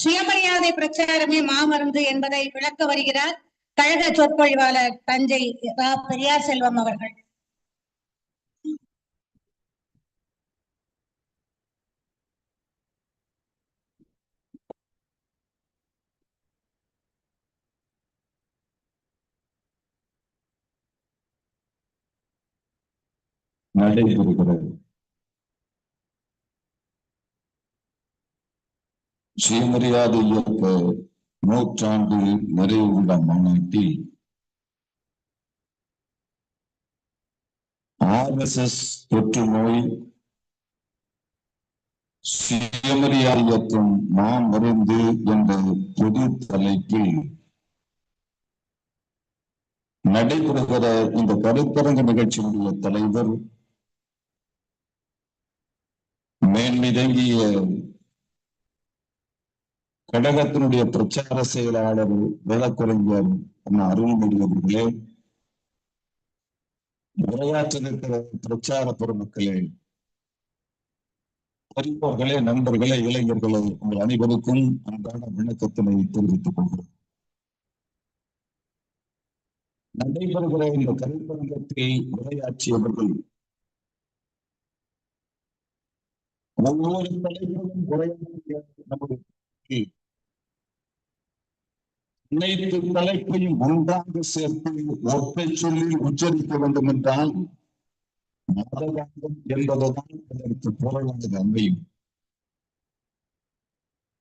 சுயமரியாதை பிரச்சாரமே மாமருந்து என்பதை விளக்க வருகிறார் கழக சொற்பொழிவாளர் தஞ்சை ரா பெரியார் செல்வம் அவர்கள். நடைபெறுகிறது சுயமரியாதை இயக்க நூற்றாண்டு நிறைவுள்ள மாநாட்டில் ஆர்எஸ்எஸ் தொற்று நோய் சுயமரியாதை இயக்கம் நாம் மருந்து என்ற பொது தலைப்பில் நடைபெறுகிற இந்த கருத்தரங்க நிகழ்ச்சியினுடைய தலைவர் மேன்மிதங்கிய கழகத்தினுடைய பிரச்சார செயலாளர் வேதக்குறைஞர் அண்ணா அருள்மொழி அவர்களே உரையாற்றிருக்கிற பிரச்சார பெருமக்களே பெரியவர்களே நண்பர்களே இளைஞர்களே உங்கள் அனைவருக்கும் அன்றாட விளக்கத்தினை தெரிவித்துக் கொள்கிறோம் நடைபெறுகிற இந்த கருத்தரங்கத்தில் உரையாற்றியவர்கள் ஒவ்வொரு தலைவரும் உரையாற்றிய நம்முடைய அனைத்து தலைப்பையும் ஒன்றாக சேர்த்து ஒற்றை சொல்லி உச்சரிக்க வேண்டும் என்றால் மதவாதம் என்பதுதான் அதற்கு பொருளாக அமையும்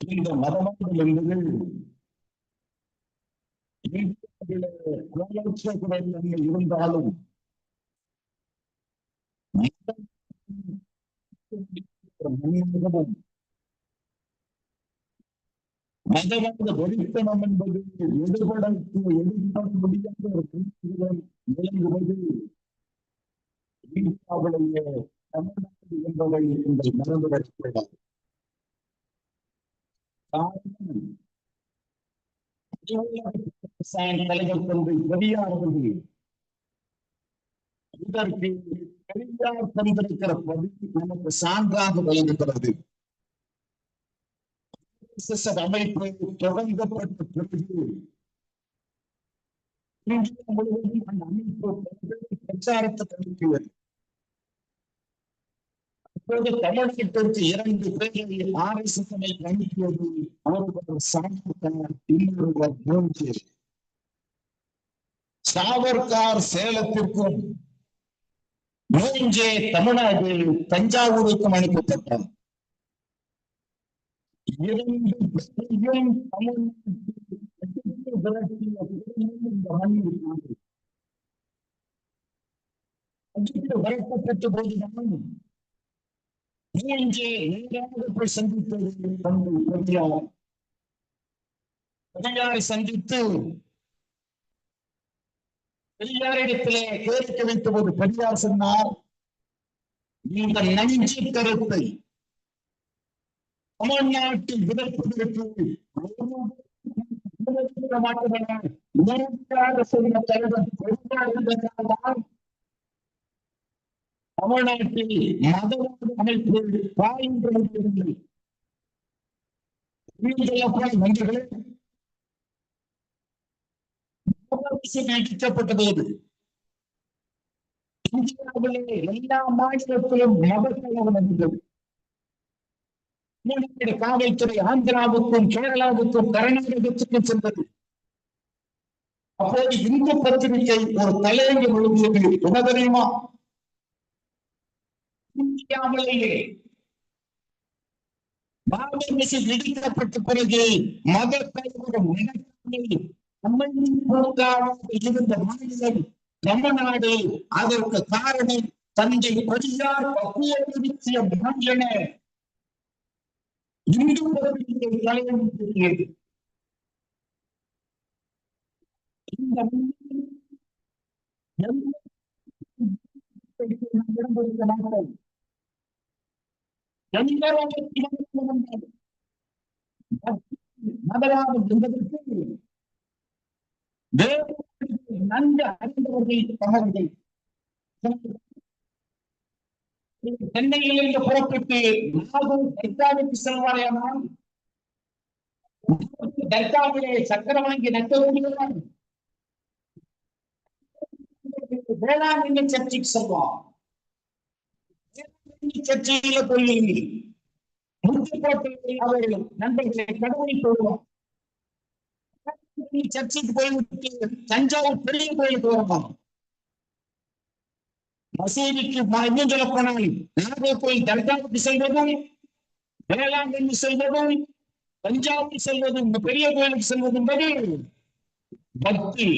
இந்த மதவாதம் என்பது இருந்தாலும் மதவாத வெறித்தனம் என்பது எதிர்கொள்ள எதிர்கொள்ள முடியாத ஒரு கருத்துடன் விளங்குவது இந்தியாவுடைய தமிழ்நாடு என்பதை நீங்கள் மறந்துவிடக்கூடாது காரணம் தலைவர் தந்தை பெரியார் அவர்கள் இதற்கு பெரியார் தந்திருக்கிற பதிவு நமக்கு சான்றாக வழங்குகிறது அமைப்பு தொடங்கப்பட்ட பிறகு முழுவதும் அந்த அமைப்பு பிரச்சாரத்தை தொடங்கியது அப்போது தமிழ்நாட்டிற்கு இரண்டு பேரை ஆர் எஸ் எஸ் அனுப்பியது ஒருவர் சாப்பிட்டார் இன்னொருவர் மூன்று சாவர்கார் சேலத்திற்கும் மூஞ்சே தமிழ்நாடு தஞ்சாவூருக்கும் அனுப்பப்பட்டார். இரண்டு போதுதான் மூஞ்சே நேராக போய் சந்தித்தது தந்தை பெரியார் பெரியாரை சந்தித்து பெரியாரிடத்திலே கோரிக்கை வைத்த போது பெரியார் சொன்னார் இந்த நஞ்சு கருத்தை தமிழ்நாட்டில் விதப்பதற்கு தலைவர் தமிழ்நாட்டில் மதவாத அமைப்பு பாயின்ற முடியவில்லை நீட்டிக்கப்பட்ட போது இந்தியாவிலே எல்லா மாநிலத்திலும் மதக்கலவரம் இருந்தது காவல்துறை ஆந்திராவுக்கும் கேரளாவுக்கும் கர்நாடகத்துக்கும் சென்றது. அப்போது இந்து பத்திரிகை ஒரு தலையங்கம் எழுதியது என்ன தெரியுமா? இந்தியாவிலேயே பாபர் மசீத் இடிக்கப்பட்ட பிறகு மத தலைவரும் இருந்த மாநிலம் தமிழ்நாடு அதற்கு காரணம் தஞ்சை பெரியார் பக்குவப்படுத்திய என இந்து பத்திரிகை தலைவர்கள் இந்த விரும்புகிற என்பதற்கு நன்கு அறிந்தவர்கள் தகவல்கள் சென்னையிலிருந்து புறப்பட்டு நாகூர் தர்காவுக்கு செல்வாரையானால் தர்காவிலே சக்கரம் வாங்கி நட்டக்கூடியவன் வேளாங்கண்ணி சர்ச்சைக்கு செல்வான் சர்ச்சையில போய் முத்து போட்டு நண்பர்களை கடவுளை சொல்லுவான் சர்ச்சைக்கு போய்விட்டு தஞ்சாவூர் பெரிய கோயிலுக்கு வரலாம் மசூதிக்கு ம- இன்னும் சொல்ல போனால் போய் தர்காவுக்கு செல்வதும் வேளாங்கண்ணி செல்வதும் தஞ்சாவூர் செல்வதும் இந்த பெரிய கோயிலுக்கு செல்வதும் பக்தி.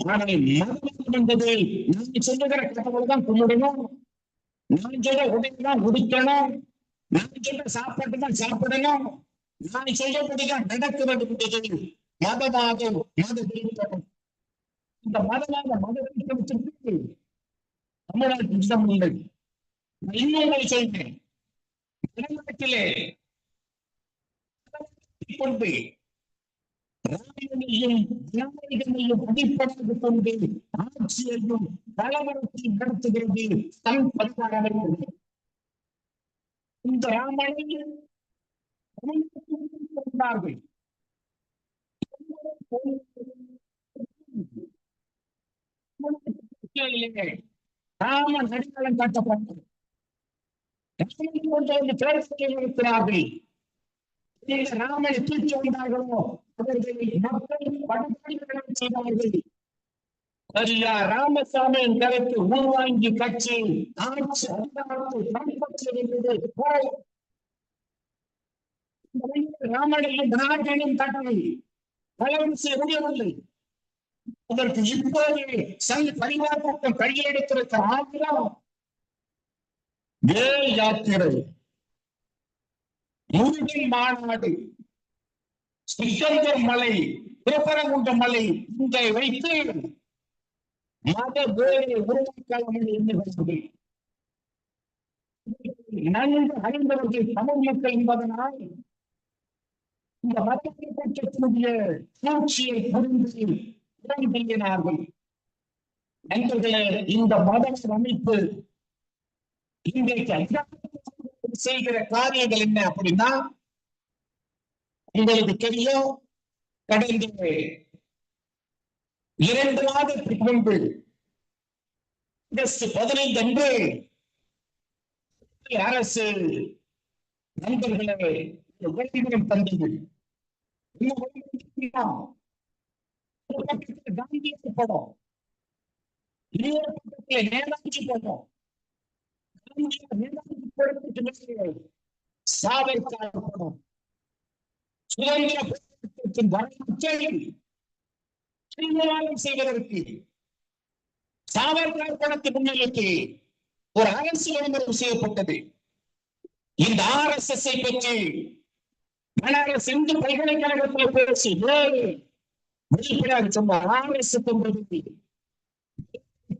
ஆனால் மதம் என்பது நான் சொல்லுகிற கடவுள் தான் கும்பிடணும். நான் சொல்ற உடை தான் உடுக்கணும். நான் சொல்ற சாப்பாட்டு தான் சாப்பிடணும். நான் சொல்றபடிதான் நடக்க வேண்டும் என்பது மதமாக மத இந்த மதமாக மத தீர்த்தத்திற்கு தமிழ்நாட்டில் உண்டு இன்னொன்று நான் சொல்றேன் தமிழ்நாட்டிலே கொண்டு ராமனையும் விநாயகனையும் அடிப்படையாக கொண்டு ஆட்சியையும் கலவரத்தை நடத்துகிறது தன் பரிமாற இந்த ராமனை கொண்டார்கள். ராமன் அடித்தளம் காட்டப்பட்டது. ராமனை கொண்டு வந்து பேரத்தை ராமனை தூக்கி வந்தார்களோ அவர்களை மக்கள் படுகொலை செய்தார்கள். ஐயா ராமசாமியின் கருத்து உள்வாங்கி கட்சி ஆட்சி அதிகாரத்தை கைப்பற்றியிருந்தது ராமனையும் நாட்டையும் தட்டவை கலவரம் செய்ய முடியவில்லை. அதற்கு இப்போது சங்க பரிவார கூட்டம் கையெழுத்திருக்க ஆகிரம் வேல் யாத்திரை. முருகன் மாநாடு. சிக்கந்தர் மலை. திருப்பரங்குன்ற மலை. இங்கே வைத்து மத வேலை உருவாக்கலாம் என்று எண்ணுகிறார்கள் நன்கு அறிந்தவர்கள் தமிழ் மக்கள் என்பதனால் இந்த மதத்தை பற்றக்கூடிய சூழ்ச்சியை புரிந்து உடன்படியினார்கள் நண்பர்களே இந்த மத அமைப்பு இன்றைக்கு செய்கிற காரியங்கள் என்ன அப்படின்னா உங்களுக்கு தெரியும் கடந்த இரண்டு மாதத்துக்கு முன்பு ஆகஸ்ட் பதினைந்து அன்று அரசு நண்பர்களே ஒரு விளம்பரம் தந்தது என்ன விளம்பரம் தெரியுமா? ஒரு பக்கத்துல காந்தியடிகள் படம் இன்னொரு பக்கத்துல நேதாஜி படம் நேதாஜி மேலே சாவர்கார் படம் சுதந்திர போராட்டத்தின் தீர்மானம் செய்வதற்கு சாவர்கார் படத்தை முன்னிலைக்கு ஒரு அரசு விளம்பரம் செய்யப்பட்டது. இந்த ஆர் எஸ் எஸ் பற்றி பனாரஸ் இந்து பல்கலைக்கழகத்தில் பேசி வெளிப்படையாக சொன்னார் ஆர் என்பது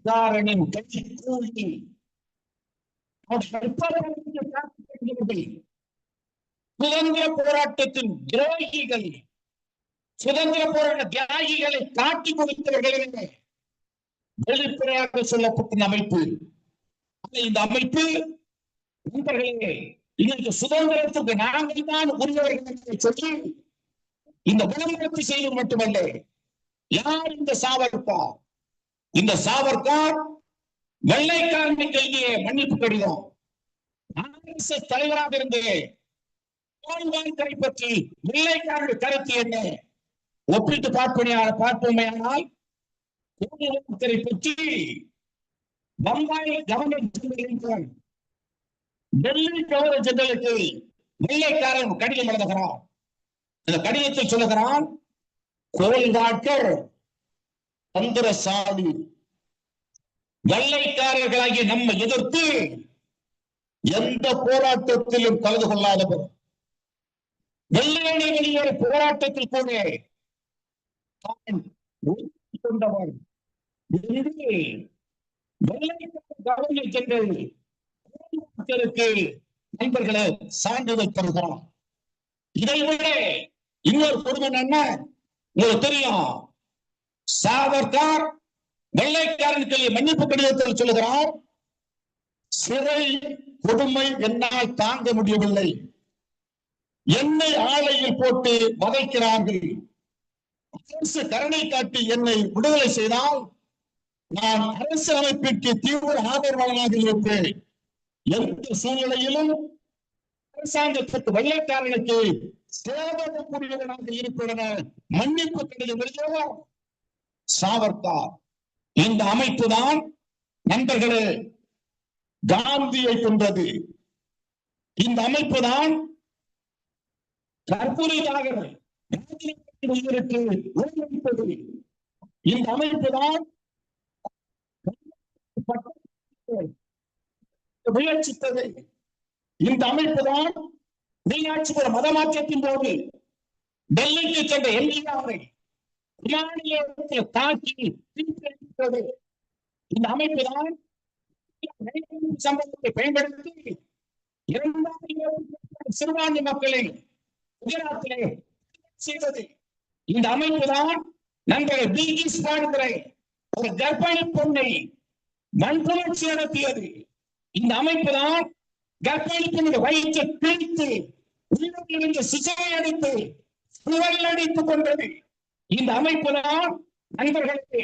காரனின் கை கூலி சுதந்திர போராட்டத்தின் துரோகிகள் சுதந்திர போராட்ட தியாகிகளை காட்டி கொடுத்தவர்கள் வெளிப்படையாக சொல்லப்பட்ட அமைப்பு. இந்த அமைப்பு நண்பர்களே இன்னைக்கு சுதந்திரத்துக்கு நாங்கள் தான் உரியவர்கள் என்று சொல்லி இந்த விளம்பரத்தை செய்து மட்டுமல்ல யார் இந்த சாவர்கார் இந்த சாவர்கார் வெள்ளைக்காரனுக்கு எழுதிய மன்னிப்பு கடிதம் ஆர்எஸ்எஸ் தலைவராக இருந்து கோல்வால்கரை பற்றி வெள்ளைக்காரனுடைய கருத்து என்ன? ஒப்பிட்டு பார்ப்பனையான பார்ப்போமையானால் கோல்வால்கரை பற்றி Bombay governor general Delhi governor ஜெனரலுக்கு வெள்ளைக்காரன் கடிதம் எழுதுகிறான். இந்த கடிதத்தில் சொல்லுகிறான் கோல்வாட்கர் தந்திரசாலி வெள்ளைக்காரர்களாகிய நம்ம எதிர்த்து எந்த போராட்டத்திலும் கலந்து கொள்ளாதவர். வெள்ளையனை போராட்டத்தில் கூட தான் கொண்டவர். வெள்ளைக்கார கவர்னர் ஜெனரல் நண்பர்களை சான்றிதழ் தருகிறான் இதை விட இன்னொரு குடும்பம் என்ன உங்களுக்கு தெரியும். சாவர்கார் வெள்ளைக்காரனுக்கு மன்னிப்பு கடிதத்தில் சொல்லுகிறார் சிறை கொடுமை என்னால் தாங்க முடியவில்லை. என்னை ஆலையில் போட்டு வதைக்கிறார்கள். அரசு கருணை காட்டி என்னை விடுதலை செய்தால் நான் அரசு அமைப்பிற்கு தீவிர ஆதரவாளனாக இருப்பேன். எந்த சூழ்நிலையிலும் அரசாங்கத்திற்கு வெள்ளைக்காரனுக்கு சேதகக்கூடியவனாக இருப்பேன் மன்னிப்பு கடிதம் எழுதியவர் சாவர்கார் இந்த அமைப்பு தான் நண்பர்களே காந்தியை கொன்றது. இந்த அமைப்பு தான் கற்பூரியாக இந்த அமைப்பு தான் முயற்சித்தது இந்த அமைப்பு தான் மீனாட்சிபுரம் மதமாற்றத்தின் போது டெல்லிக்கு சென்ற எம்ஜிஆரை விமான நிலையத்தில் தாக்கி தீர்த்தளித்தது இந்த அமைப்பு தான் சம்பவத்தை பயன்படுத்தி இரண்டாயிரம் சிறுபான்மை மக்களை குஜராத்திலே செய்தது. இந்த அமைப்பு தான் நண்பர் பிகிஸ் பாடுகிறை ஒரு கர்ப்பிணி பொண்ணை வன்புணர்ச்சி நடத்தியது. இந்த அமைப்பு தான் கர்ப்பிணி பெண்ணுடைய வயிற்றை பிரித்து உயிரில் இருந்து சிசையை அடித்து புகழடித்துக் கொண்டது இந்த அமைப்பு தான் நண்பர்களுக்கு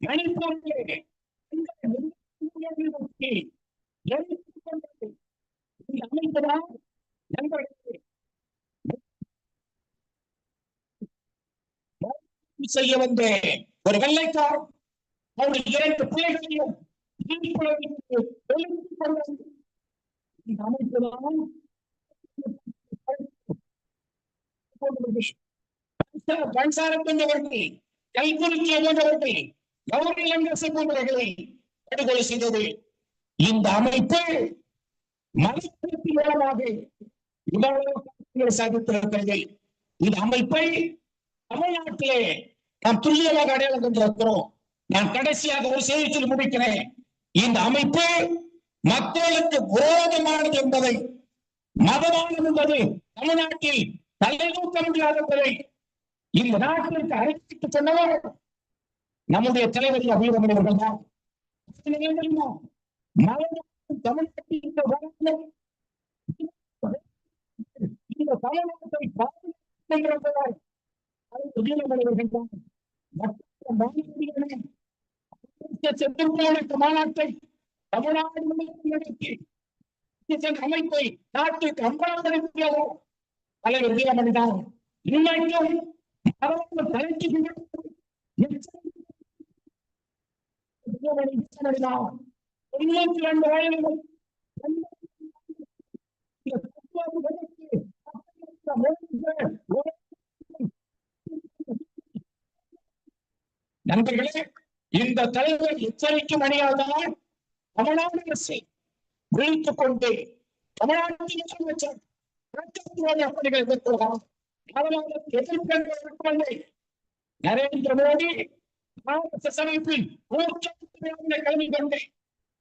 மணிப்பூரிலே இந்த அமைப்பு தான் நண்பர்களுக்கு செய்ய வந்த ஒரு வெள்ளைக்கார் அவருடைய இரண்டு பிள்ளைகளையும் இந்த அமைப்பு தான் பன்சாரம் கொண்டவர்கள் கைகுலுக்கிய போன்றவர்கள் கௌரி லங்கசை போன்றவர்களை படுகொலை செய்தது இந்த அமைப்பு மதத்தின் மூலமாக இவ்வளவு சாதித்திருக்கிறது இந்த அமைப்பை தமிழ்நாட்டிலே நாம் துல்லியமாக அடையாளம் கொண்டிருக்கிறோம் நான் கடைசியாக ஒரு செய்தியில் முடிக்கிறேன் இந்த அமைப்பு மக்களுக்கு விரோதமானது என்பதை மதமானது என்பது தமிழ்நாட்டில் தலைநூக்க முடியாதவரை இந்த நாட்டிற்கு அழைத்து சொன்னவர் நம்முடைய தலைவர் வீரமணி தான். மாநாட்டை தமிழ்நாடு அமைப்பை நாட்டுக்கு அம்பாவதற்காக பல வீரமணி தான் இன்னைக்கும் அவர்கள் தான் தொண்ணூத்தி ரெண்டு வயதில் இந்த நண்பர்களே இந்த தலைவர் எச்சரிக்கும் அணியால்தான் தமிழ்நாடு அரசை விழித்துக் கொண்டு தமிழ்நாட்டின் முதலமைச்சர் புரட்சித்துறை பணிகளை மேற்கொள்ளலாம் அதனால எதிர்ப்பு நரேந்திர மோடி ஆர்எஸ்எஸ் அமைப்பில் ஊக்கத்துறையான கல்வி கொண்டு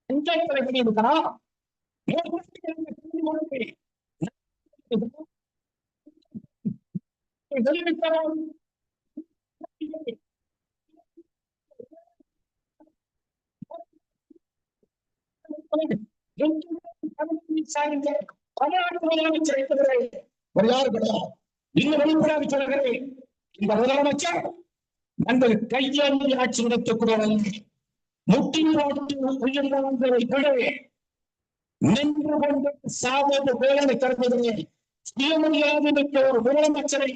அஞ்சல் தலைவர் இருக்கிறார் தமிழ்நாடு தமிழ்நாட்டு இருக்கிறது ஒரு யாரு கிடையாது இன்னும் வெளிப்படாது சொல்கிறேன் இந்த முதலமைச்சர் நண்பர் கையாளி ஆட்சி நடத்தக்கூடாது முட்டின் நாட்டு உயிர் விட நின்று கொண்டு சாவது வேலை கருதுகிறேன் சுயமரியாதை மிக்க ஒரு முதலமைச்சரை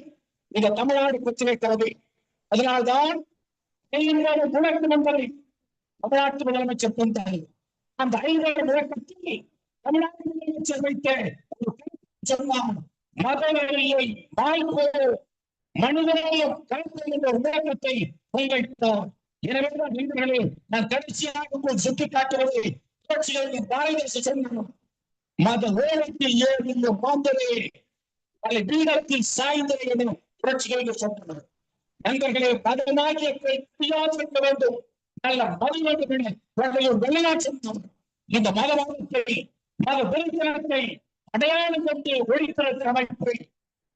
இந்த தமிழ்நாடு பெற்றிருக்கிறது அதனால்தான் ஐந்தாறு முழக்கம் என்பதை தமிழ்நாட்டு முதலமைச்சர் தந்தார் அந்த ஐந்தாவது விளக்கத்தை தமிழ்நாடு முதலமைச்சர் வைத்த சொன்னார் மதவெறியை வாய்ப்பு மனிதநேயம் கருத்து என்ற ஒரு முழக்கத்தை எனவேதான் நண்பர்களே நான் கடைசியாக உங்கள் சுட்டிக்காட்டுவது புரட்சிகளின் பாரதேச சொன்னார் மத ஓரத்தில் ஏறிய மாந்தரே அதை பீடத்தில் சாய்ந்தரே என புரட்சிகளில் சொன்னார் நண்பர்களே மதமாகிய இருக்க வேண்டும் நல்ல மது வேண்டும் என வெளிநாட்டு இந்த மதவாதத்தை மத வெறித்தனத்தை அடையாளம் கொண்டு ஒழித்திருக்கிற அமைப்பு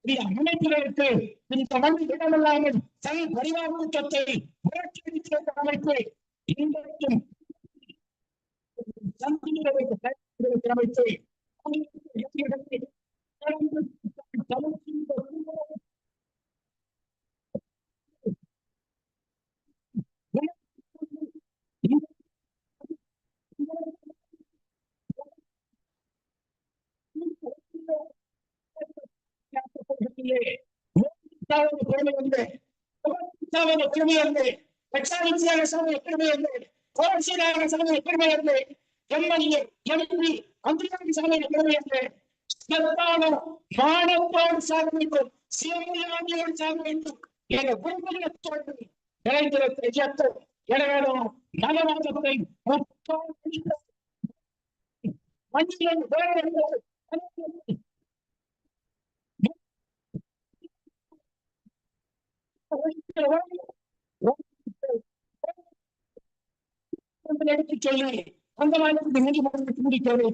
இந்த அமைப்பிற்கு இந்த மண் இடமில்லாமல் சல் பரிவார கூட்டத்தை புரட்சி அடித்திருக்கிற அமைப்பு இன்றைக்கும் அமைப்பு சந்திர அமைப்பு பெருமை வந்து பெருமை வந்து லட்சாதிபதியான சமய பெருமை வந்து கோரசீரான சமய பெருமை வந்து எம்எல்ஏ எம்பி பெருமை மானத்தோடு சாக வேண்டும். சாக வேண்டும். என குடும்பத்தோடு எனவேனும் எடுத்து சொல்லி அந்த மாதிரி நீதிமன்றத்தை